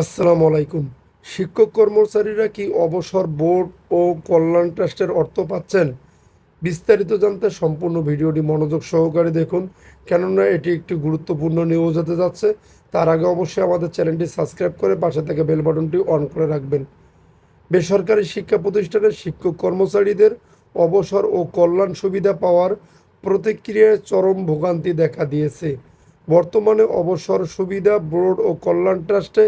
আসসালামু আলাইকুম। শিক্ষক কর্মচারীরা কি অবসর বোর্ড ও কল্যাণ ট্রাস্টের অর্থ পাচ্ছেন? বিস্তারিত জানতে সম্পূর্ণ ভিডিওটি মনোযোগ সহকারে দেখুন, কেননা এটি একটি গুরুত্বপূর্ণ নিউজ হতে যাচ্ছে। তার আগে অবশ্যই আমাদের চ্যানেলটি সাবস্ক্রাইব করে পাশে থেকে বেল বাটনটি অন করে রাখবেন। বেসরকারি শিক্ষা প্রতিষ্ঠানের শিক্ষক কর্মচারীদের অবসর ও কল্যাণ সুবিধা পাওয়ার প্রতিক্রিয়ায় চরম ভোগান্তি দেখা দিয়েছে। বর্তমানে অবসর সুবিধা বোর্ড ও কল্যাণ ট্রাস্টে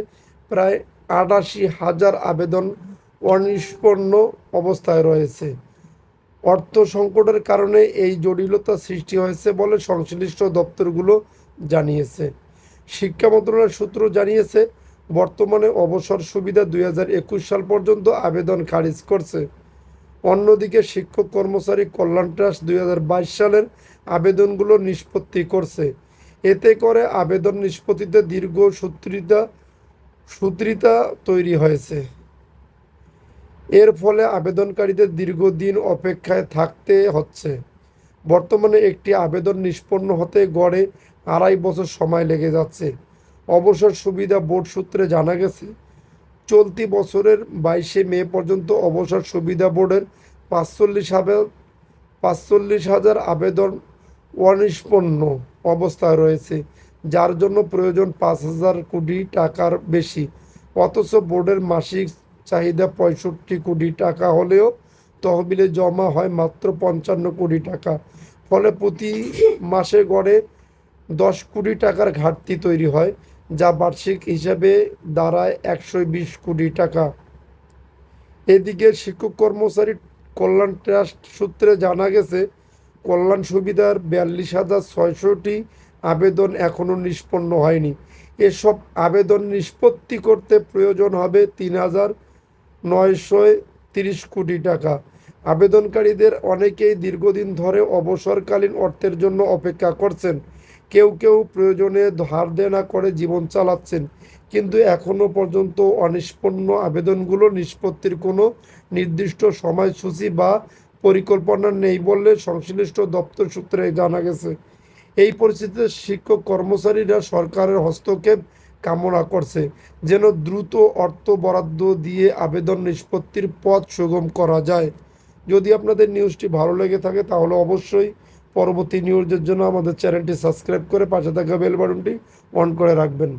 প্রায় আটাশি হাজার আবেদন অনিষ্পন্ন অবস্থায় রয়েছে। অর্থ সংকটের কারণে এই জটিলতা সৃষ্টি হয়েছে বলে সংশ্লিষ্ট দপ্তরগুলো জানিয়েছে। শিক্ষা মন্ত্রণালয় সূত্র জানিয়েছে, বর্তমানে অবসর সুবিধা দুই হাজার একুশ সাল পর্যন্ত আবেদন খারিজ করছে। অন্যদিকে শিক্ষক কর্মচারী কল্যাণ ট্রাস্ট দুই হাজার বাইশ সালের আবেদনগুলো নিষ্পত্তি করছে। এতে করে আবেদন নিষ্পত্তিতে দীর্ঘ সূত্রিতা সূত্রিতা তৈরি হয়েছে। এর ফলে আবেদনকারীদের দীর্ঘদিন অপেক্ষায় থাকতে হচ্ছে। বর্তমানে একটি আবেদন নিষ্পন্ন হতে গড়ে আড়াই বছর সময় লেগে যাচ্ছে। অবসর সুবিধা বোর্ড সূত্রে জানা গেছে, চলতি বছরের বাইশে মে পর্যন্ত অবসর সুবিধা বোর্ডের পাঁচচল্লিশ হাজার পাঁচচল্লিশ হাজার আবেদন অনিষ্পন্ন অবস্থায় রয়েছে। যার জন্য প্রয়োজন পাঁচ হাজার কোটি টাকার বেশি। অথচ বোর্ডের মাসিক চাহিদা পঁয়ষট্টি কোটি টাকা হলেও তহবিলে জমা হয় মাত্র পঞ্চান্ন কোটি টাকা। ফলে প্রতি মাসে গড়ে দশ কোটি টাকার ঘাটতি তৈরি হয়, যা বার্ষিক হিসাবে দাঁড়ায় একশো বিশ কোটি টাকা। এদিকে শিক্ষক কর্মচারী কল্যাণ ট্রাস্ট সূত্রে জানা গেছে, কল্যাণ সুবিধার বিয়াল্লিশ হাজার ছয়শটি আবেদন এখনও নিষ্পন্ন হয়নি। এসব আবেদন নিষ্পত্তি করতে প্রয়োজন হবে তিন হাজার নয়শো তিরিশ কোটি টাকা। আবেদনকারীদের অনেকেই দীর্ঘদিন ধরে অবসরকালীন অর্থের জন্য অপেক্ষা করছেন। কেউ কেউ প্রয়োজনে ধার দেনা করে জীবন চালাচ্ছেন, কিন্তু এখনও পর্যন্ত অনিষ্পন্ন আবেদনগুলো নিষ্পত্তির কোনো নির্দিষ্ট সময়সূচি বা পরিকল্পনা নেই বলে সংশ্লিষ্ট দপ্তর সূত্রে জানা গেছে। এই পরিস্থিতিতে শিক্ষক কর্মচারীরা সরকারের হস্তক্ষেপ কামনা করছে, যেন দ্রুত অর্থ বরাদ্দ দিয়ে আবেদন নিষ্পত্তির পথ সুগম করা যায়। যদি আপনাদের নিউজটি ভালো লেগে থাকে, তাহলে অবশ্যই পরবর্তী নিউজের জন্য আমাদের চ্যানেলটি সাবস্ক্রাইব করে পাশে থাকা বেল বাটনটি অন করে রাখবেন।